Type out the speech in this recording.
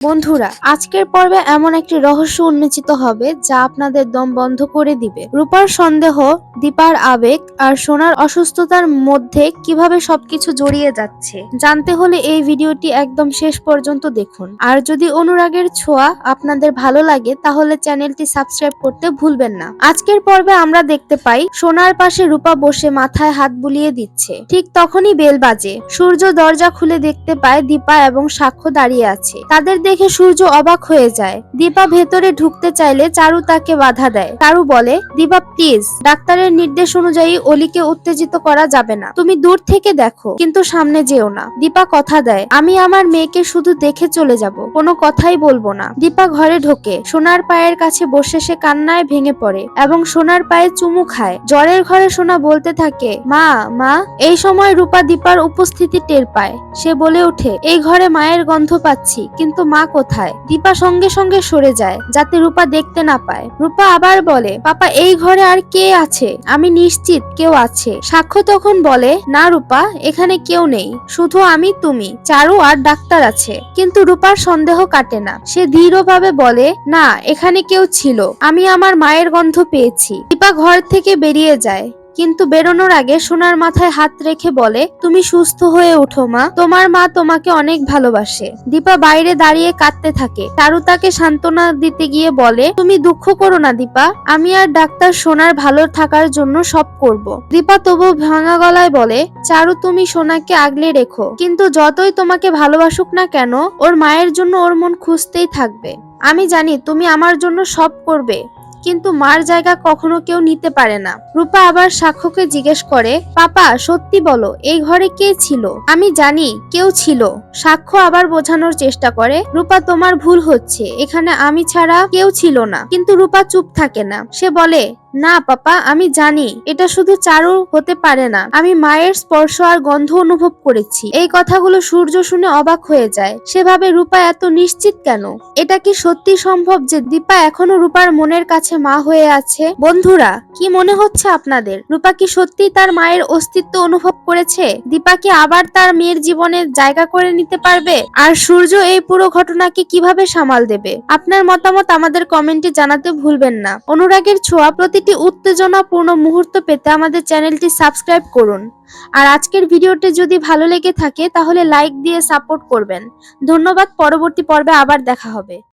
বন্ধুরা, আজকের পর্বে এমন একটি রহস্য উন্মোচিত হবে যা আপনাদের দম বন্ধ করে দিবে। রূপার সন্দেহ, দীপার আবেগ আর সোনার অসুস্থতার মধ্যে কীভাবে সবকিছু জড়িয়ে যাচ্ছে, জানতে হলে এই ভিডিওটি একদম শেষ পর্যন্ত দেখুন। আর যদি অনুরাগের ছোঁয়া আপনাদের ভালো লাগে, তাহলে চ্যানেলটি সাবস্ক্রাইব করতে ভুলবেন না। আজকের পর্বে আমরা দেখতে পাই, সোনার পাশে রূপা বসে মাথায় হাত বুলিয়ে দিচ্ছে। ঠিক তখনই বেল বাজে। সূর্য দরজা খুলে দেখতে পায় দীপা এবং সাক্ষ্য দাঁড়িয়ে আছে। তাদের দেখে সূর্য অবাক হয়ে যায়। দীপা ভেতরে ঢুকতে চাইলে চারু তাকে বাধা দেয়। চারু বলে, দীপা প্লিজ ডাক্তারের নির্দেশ অনুযায়ী অলিকে উত্তেজিত করা যাবে না। তুমি দূর থেকে দেখো, কিন্তু সামনে যেও না। দীপা কথা দেয়, আমি আমার মেয়েকে শুধু দেখে চলে যাব, কোনো কথাই বলব না। দীপা ঘরে ঢোকে, সোনার পায়ের কাছে বসে সে কান্নায় ভেঙে পড়ে এবং সোনার পায়ে চুমু খায়। জ্বরের ঘরে সোনা বলতে থাকে, মা মা। এই সময় রূপা দীপার উপস্থিতি টের পায়। সে বলে ওঠে, এই ঘরে মায়ের গন্ধ পাচ্ছি, কিন্তু মা কোথায়? দীপা সঙ্গে সঙ্গে সরে যায়, যাতে রূপা দেখতে না পায়। রূপা আবার বলে, পাপা, এই ঘরে আর কে আছে? আমি নিশ্চিত কেউ আছে। সাক্ষ্য তখন বলে, না রূপা, এখানে কেউ নেই। শুধু আমি, তুমি, চারু আর ডাক্তার আছে। কিন্তু রূপার সন্দেহ কাটে না। সে দৃঢ়ভাবে বলে, না, এখানে কেউ ছিল। আমি আমার মায়ের গন্ধ পেয়েছি। দীপা ঘর থেকে বেরিয়ে যায়। কিন্তু বেরোনোর আগে সোনার মাথায় হাত রেখে বলে, তুমি সুস্থ হয়ে উঠো মা। তোমার মা তোমাকে অনেক ভালোবাসে। দীপা বাইরে দাঁড়িয়ে কাঁদতে থাকে। তারু তাকে সান্ত্বনা দিতে গিয়ে বলে, তুমি দুঃখ করো না, দীপা। আমি আর ডাক্তার সোনার ভালো থাকার জন্য সব করব। দীপা তবু ভাঙা গলায় বলে, চারু, তুমি সোনাকে আগলে রেখো। কিন্তু যতই তোমাকে ভালোবাসুক না কেন, ওর মায়ের জন্য ওর মন খুঁজতেই থাকবে। আমি জানি তুমি আমার জন্য সব করবে। কিন্তু মার জায়গা কখনো কেউ নিতে পারে না। রূপা আবার সাক্ষ্যকে জিজ্ঞেস করে, পাপা, সত্যি বলো, এই ঘরে কে ছিল? আমি জানি, কেউ ছিল। সাক্ষ্য আবার বোঝানোর চেষ্টা করে, রূপা, তোমার ভুল হচ্ছে। এখানে আমি ছাড়া কেউ ছিল না। কিন্তু রূপা চুপ থাকে না। সে বলে না, পাপা, আমি জানি। এটা শুধু চারু হতে পারে না। আমি মায়ের স্পর্শ আর গন্ধ অনুভব করেছি। এই কথাগুলো সূর্য শুনে অবাক হয়ে যায়। সেভাবে রূপা এত নিশ্চিত কেন? এটা কি সত্যি সম্ভব যে দীপা এখনও রূপার মনের কাছে মা হয়ে আছে? বন্ধুরা, কি মনে হচ্ছে আপনাদের? রূপা কি সত্যি তার মায়ের অস্তিত্ব অনুভব করেছে? দীপা কি আবার তার মেয়ের জীবনে জায়গা করে নিতে পারবে? আর সূর্য এই পুরো ঘটনাকে কীভাবে সামাল দেবে? আপনার মতামত আমাদের কমেন্টে জানাতে ভুলবেন না। অনুরাগের ছোঁয়া প্রতিটি উত্তেজনাপূর্ণ মুহূর্ত পেতে আমাদের চ্যানেলটি সাবস্ক্রাইব করুন। আর আজকের ভিডিওটি যদি ভালো লেগে থাকে, তাহলে লাইক দিয়ে সাপোর্ট করবেন। ধন্যবাদ, পরবর্তী পর্বে আবার দেখা হবে।